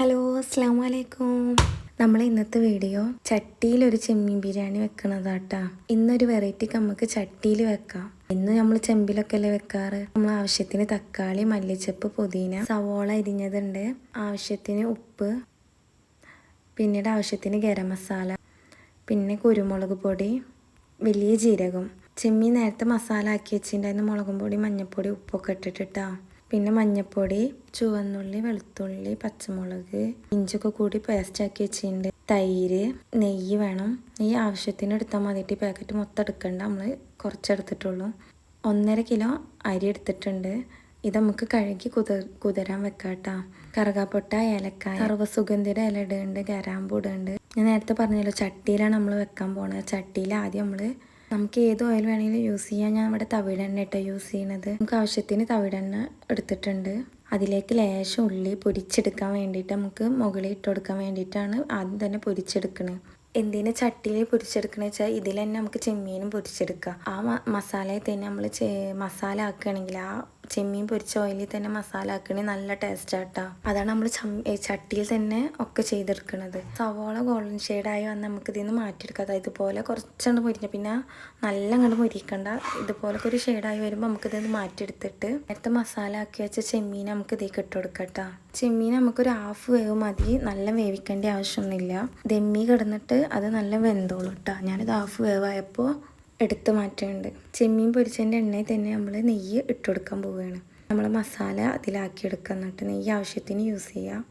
Hello അസ്സാം വലൈക്കും നമ്മൾ ഇന്നത്തെ വീഡിയോ ചട്ടിയിൽ ഒരു ചെമ്മീൻ ബിരിയാണി വെക്കണതാട്ടാ. ഇന്നൊരു വെറൈറ്റിക്ക് നമുക്ക് ചട്ടിയിൽ വെക്കാം. ഇന്ന് നമ്മൾ ചെമ്പിലൊക്കെ അല്ലേ വെക്കാറ്? നമ്മൾ ആവശ്യത്തിന് തക്കാളി മല്ലിച്ചപ്പ് പുതിന സവോള അരിഞ്ഞതുണ്ട്. ആവശ്യത്തിന് ഉപ്പ് പിന്നീട് ആവശ്യത്തിന് ഗരം മസാല പിന്നെ കുരുമുളക് പൊടി വലിയ ജീരകം. ചെമ്മീൻ നേരത്തെ മസാല ആക്കി വെച്ചിട്ടുണ്ടായിരുന്നു മുളകും പൊടി മഞ്ഞൾപ്പൊടി ഉപ്പൊക്കെ ഇട്ടിട്ടാ പിന്നെ മഞ്ഞപ്പൊടി ചുവന്നുള്ളി വെളുത്തുള്ളി പച്ചമുളക് ഇഞ്ചൊക്കെ കൂടി പേസ്റ്റ് ആക്കി വെച്ചിട്ടുണ്ട്. തൈര് നെയ്യ് വേണം. നെയ്യ് ആവശ്യത്തിന് എടുത്താൽ മതിയിട്ട് പാക്കറ്റ് മൊത്തം എടുക്കണ്ട. നമ്മൾ കുറച്ചെടുത്തിട്ടുള്ളൂ ഒന്നര കിലോ അരി എടുത്തിട്ടുണ്ട്. ഇത് നമുക്ക് കഴുകി കുതിർ കുതിരാൻ വെക്കാട്ടോ. കറുകാപ്പൊട്ട ഏലക്കായ സർവസുഗന്ധിയുടെ ഇല ഇടുന്നുണ്ട് ഗരാമ്പൂ ഇടുന്നുണ്ട്. ഞാൻ നേരത്തെ പറഞ്ഞല്ലോ ചട്ടിയിലാണ് നമ്മൾ വെക്കാൻ പോണത്. ചട്ടിയിൽ ആദ്യം നമ്മൾ നമുക്ക് ഏത് ഓയിൽ വേണമെങ്കിലും യൂസ് ചെയ്യാം. ഞാൻ ഇവിടെ തവിടെണ്ണ ഇട്ടോ യൂസ് ചെയ്യണത്. നമുക്ക് ആവശ്യത്തിന് തവിടെണ്ണ എടുത്തിട്ടുണ്ട്. അതിലേക്ക് ലേശം ഉള്ളി പൊരിച്ചെടുക്കാൻ വേണ്ടിയിട്ട് നമുക്ക് മുകളിൽ ഇട്ടുകൊടുക്കാൻ വേണ്ടിയിട്ടാണ് ആദ്യം തന്നെ പൊരിച്ചെടുക്കുന്നത് എന്തിനാ ചട്ടിയിൽ പൊരിച്ചെടുക്കണ വെച്ചാൽ ഇതിൽ തന്നെ നമുക്ക് ചെമ്മീനും പൊരിച്ചെടുക്കാം. ആ മസാലയെ തന്നെ നമ്മൾ മസാല ആക്കുകയാണെങ്കിൽ ആ ചെമ്മീൻ പൊരിച്ച ഓയിലിൽ തന്നെ മസാല ആക്കണേ നല്ല ടേസ്റ്റ് ആട്ടാ. അതാണ് നമ്മൾ ചട്ടിയിൽ തന്നെ ഒക്കെ ചെയ്തെടുക്കുന്നത് സവോള ഗോൾഡൻ ഷെയ്ഡായി വന്ന് നമുക്ക് ഇതിൽ നിന്ന് മാറ്റിയെടുക്കാം. അതായത് ഇതുപോലെ കുറച്ചുകൊണ്ട് പൊരിഞ്ഞ പിന്നെ നല്ല അങ്ങോട്ട് പൊരിക്കണ്ട ഇതുപോലൊക്കെ ഒരു ഷെയ്ഡായി വരുമ്പോൾ നമുക്കിത് മാറ്റിയെടുത്തിട്ട് നേരത്തെ മസാല ആക്കി വെച്ച ചെമ്മീൻ നമുക്ക് ഇതിലേക്ക് ഇട്ട് കൊടുക്കട്ടാ. ചെമ്മീൻ നമുക്കൊരു ഹാഫ് വേവ് മതി. നല്ല വേവിക്കേണ്ട ആവശ്യമൊന്നുമില്ല. ദമ്മി കിടന്നിട്ട് അത് നല്ല വെന്തോളൂ കേട്ടോ ഞാനിത് ഹാഫ് വേവായപ്പോൾ എടുത്ത് മാറ്റുന്നുണ്ട്. ചെമ്മീൻ പൊരിച്ചതിന്റെ എണ്ണയിൽ തന്നെ നമ്മൾ നെയ്യ് ഇട്ട് കൊടുക്കാൻ പോവുകയാണ്. നമ്മൾ മസാല അതിലാക്കി എടുക്കുക എന്നിട്ട് നെയ്യ് ആവശ്യത്തിന് യൂസ് ചെയ്യുക.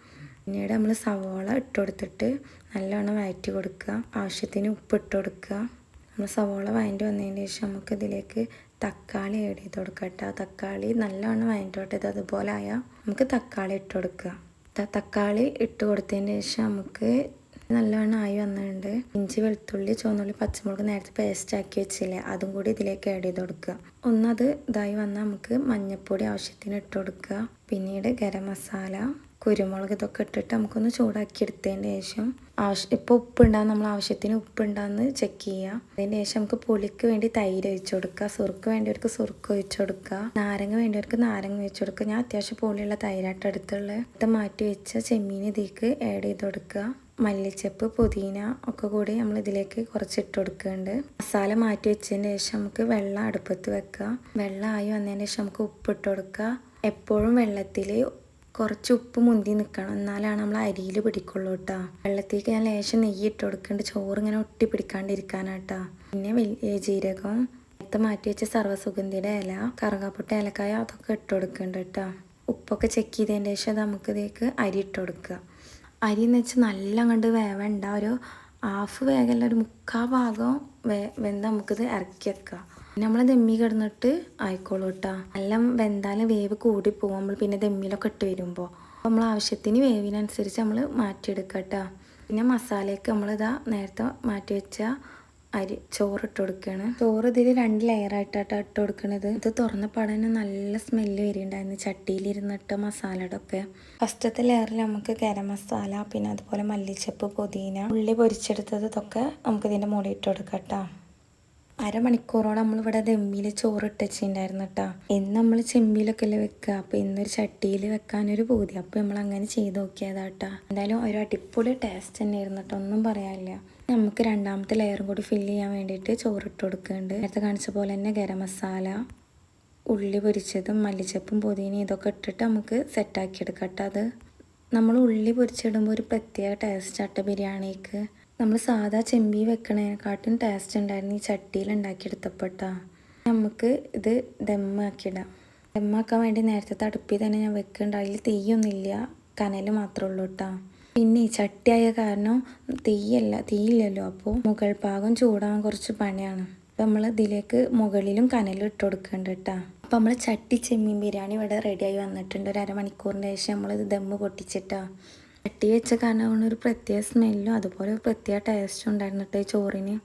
പിന്നീട് നമ്മൾ സവോള ഇട്ട് കൊടുത്തിട്ട് നല്ലോണം വഴറ്റി കൊടുക്കുക. ആവശ്യത്തിന് ഉപ്പ് ഇട്ട് കൊടുക്കുക. നമ്മൾ സവോള വഴറ്റി വന്നതിന് ശേഷം നമുക്ക് ഇതിലേക്ക് തക്കാളി ആഡ് ചെയ്ത് കൊടുക്കുക തക്കാളി നല്ലോണം വഴറ്റോട്ടെ ഇത് അതുപോലെ ആയാൽ നമുക്ക് തക്കാളി ഇട്ട് കൊടുക്കുക. തക്കാളി ഇട്ട് കൊടുത്തതിന് ശേഷം നമുക്ക് നല്ലവണ്ണം ആയി വന്നിട്ടുണ്ട്. ഇഞ്ചി വെളുത്തുള്ളി ചുവന്നുള്ളി പച്ചമുളക് നേരത്തെ പേസ്റ്റ് ആക്കി വെച്ചില്ലേ അതും കൂടി ഇതിലേക്ക് ആഡ് ചെയ്ത് കൊടുക്കുക. ഒന്നത് ഇതായി വന്നാൽ നമുക്ക് മഞ്ഞൾപ്പൊടി ആവശ്യത്തിന് ഇട്ട് കൊടുക്കുക. പിന്നീട് ഗരം മസാല കുരുമുളക് ഇതൊക്കെ ഇട്ടിട്ട് നമുക്കൊന്ന് ചൂടാക്കി എടുത്തതിന് ശേഷം ആവശ്യം ഇപ്പോൾ ഉപ്പുണ്ടാകും നമ്മൾ ആവശ്യത്തിന് ഉപ്പുണ്ടാകുന്ന ചെക്ക് ചെയ്യുക. അതിന് ശേഷം നമുക്ക് പുളിക്ക് വേണ്ടി തൈര് ഒഴിച്ചു കൊടുക്കുക. സുറുക്ക് വേണ്ടിയവർക്ക് സുറുക്ക് ഒഴിച്ചു കൊടുക്കുക. നാരങ്ങ വേണ്ടിയവർക്ക് നാരങ്ങ ഒഴിച്ചു കൊടുക്കുക. ഞാൻ അത്യാവശ്യം പുളിയുള്ള തൈരായിട്ട് എടുത്തുള്ളത്. ഇത് മാറ്റി വെച്ച ചെമ്മീൻ ഇതിലേക്ക് ആഡ് ചെയ്ത് കൊടുക്കുക. മല്ലിച്ചപ്പ് പുതിന ഒക്കെ കൂടി നമ്മൾ ഇതിലേക്ക് കുറച്ച് ഇട്ട് കൊടുക്കുന്നുണ്ട്. മസാല മാറ്റി വെച്ചതിന് ശേഷം നമുക്ക് വെള്ളം അടുപ്പത്ത് വെക്കുക. വെള്ളം ആയി വന്നതിന് ശേഷം നമുക്ക് ഉപ്പ് ഇട്ട് കൊടുക്കുക. എപ്പോഴും വെള്ളത്തിൽ കുറച്ച് ഉപ്പ് മുന്തി നിൽക്കണം എന്നാലാണ് നമ്മൾ അരിയിൽ പിടിക്കുള്ളൂ കേട്ടോ വെള്ളത്തേക്ക് ഞാൻ ലേശം നെയ്യ് ഇട്ട് കൊടുക്കുന്നുണ്ട്. ചോറ് ഇങ്ങനെ ഒട്ടി പിടിക്കാണ്ടിരിക്കാനാട്ടാ പിന്നെ വലിയ ജീരകം നേരത്തെ മാറ്റി വെച്ച സർവസുഗന്ധിയുടെ ഇല കറുകാപ്പൊട്ട ഏലക്കായ അതൊക്കെ ഇട്ട് കൊടുക്കുന്നുണ്ട് കേട്ടോ ഉപ്പൊക്കെ ചെക്ക് ചെയ്തതിന് ശേഷം നമുക്കിതേക്ക് അരി ഇട്ട് കൊടുക്കുക. അരി എന്ന് വെച്ചാൽ നല്ല അങ്ങോട്ട് വേവണ്ട. ഒരു ഹാഫ് വേഗല്ല ഒരു മുക്കാൽ ഭാഗം വേ വെന്ത നമുക്കിത് ഇറക്കി വെക്കാം. നമ്മൾ ദമ്മി കിടന്നിട്ട് ആയിക്കോളൂ കേട്ടോ നല്ല വെന്താലും വേവ് കൂടി പോകും നമ്മൾ പിന്നെ ദമ്മിലൊക്കെ ഇട്ട് വരുമ്പോൾ നമ്മൾ ആവശ്യത്തിന് വേവിനനുസരിച്ച് നമ്മൾ മാറ്റിയെടുക്കാം കേട്ടോ പിന്നെ മസാലയൊക്കെ നമ്മളിതാ നേരത്തെ മാറ്റി വെച്ച അരി ചോറ് ഇട്ട് കൊടുക്കുകയാണ് ചോറ് ഇതിൽ രണ്ട് ലെയർ ആയിട്ടാട്ടോ ഇട്ട് കൊടുക്കണത്. ഇത് തുറന്ന പടനെ നല്ല സ്മെല്ല് വരുന്നുണ്ടായിരുന്നു ചട്ടിയിലിരുന്നിട്ട് മസാലയുടെ ഫസ്റ്റത്തെ ലെയറിൽ നമുക്ക് ഗരം മസാല പിന്നെ അതുപോലെ മല്ലിച്ചപ്പ് പുതിന ഉള്ളി പൊരിച്ചെടുത്തത് ഇതൊക്കെ നമുക്ക് ഇതിന്റെ മുകളിൽ ഇട്ട് കൊടുക്കാം കേട്ടോ. അരമണിക്കൂറോളം നമ്മളിവിടെ ദമ്മിയിൽ ചോറ് ഇട്ടുണ്ടായിരുന്നു കേട്ടോ. ഇന്ന് നമ്മൾ ചെമ്പിയിലൊക്കെ അല്ലേ വെക്കുക? അപ്പോൾ ഇന്നൊരു ചട്ടിയിൽ വെക്കാനൊരു പൂതി. അപ്പോൾ നമ്മൾ അങ്ങനെ ചെയ്ത് നോക്കിയതാട്ടാ എന്തായാലും ഒരു അടിപൊളി ടേസ്റ്റ് തന്നെയായിരുന്നു കേട്ടോ. ഒന്നും പറയാനില്ല. നമുക്ക് രണ്ടാമത്തെ ലെയറും കൂടി ഫില്ല് ചെയ്യാൻ വേണ്ടിയിട്ട് ചോറിട്ട് കൊടുക്കുന്നുണ്ട്. നേരത്തെ കാണിച്ച പോലെ തന്നെ ഗരം മസാല ഉള്ളി പൊരിച്ചതും മല്ലിച്ചപ്പും പുതിനയും ഇതൊക്കെ ഇട്ടിട്ട് നമുക്ക് സെറ്റാക്കി എടുക്കാം കേട്ടോ അത്. നമ്മൾ ഉള്ളി പൊരിച്ചിടുമ്പോൾ ഒരു പ്രത്യേക ടേസ്റ്റ് അട്ട ബിരിയാണിക്ക്. നമ്മൾ സാധാ ചെമ്പി വെക്കണേക്കാട്ടും ടേസ്റ്റ് ഉണ്ടായിരുന്നു ഈ ചട്ടിയിൽ ഉണ്ടാക്കിയെടുത്തപ്പോട്ടാ നമുക്ക് ഇത് ദമ്മാക്കിയിടാം ദമ്മാക്കാൻ വേണ്ടി നേരത്തെ തടുപ്പിൽ തന്നെ ഞാൻ വെക്കുന്നുണ്ട്. അതിൽ തീയൊന്നുമില്ല. കനൽ മാത്രമേ ഉള്ളൂ കേട്ടോ പിന്നെ ചട്ടിയായ കാരണം തീയല്ല തീയില്ലല്ലോ. അപ്പോൾ മുകൾ ഭാഗം ചൂടാൻ കുറച്ച് പണിയാണ്. അപ്പം നമ്മൾ ഇതിലേക്ക് മുകളിലും കനലും ഇട്ട് കൊടുക്കേണ്ട കേട്ടോ അപ്പം നമ്മൾ ചട്ടി ചെമ്മീൻ ബിരിയാണി ഇവിടെ റെഡിയായി വന്നിട്ടുണ്ട്. ഒരു അരമണിക്കൂറിന് ശേഷം നമ്മളിത് ദമ്മ് പൊട്ടിച്ചിട്ടാ. ചട്ടി വെച്ച കാരണം ഒരു പ്രത്യേക സ്മെല്ലും അതുപോലെ ഒരു പ്രത്യേക ടേസ്റ്റും ഉണ്ടായിരുന്നു കേട്ടോ ഈ ചോറിന്.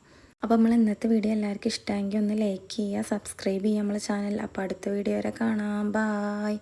അപ്പോൾ നമ്മൾ ഇന്നത്തെ വീഡിയോ എല്ലാവർക്കും ഇഷ്ടമെങ്കിൽ ഒന്ന് ലൈക്ക് ചെയ്യുക സബ്സ്ക്രൈബ് ചെയ്യുക നമ്മളെ ചാനൽ അപ്പോൾ അടുത്ത വീഡിയോ വരെ കാണാം. ബായ്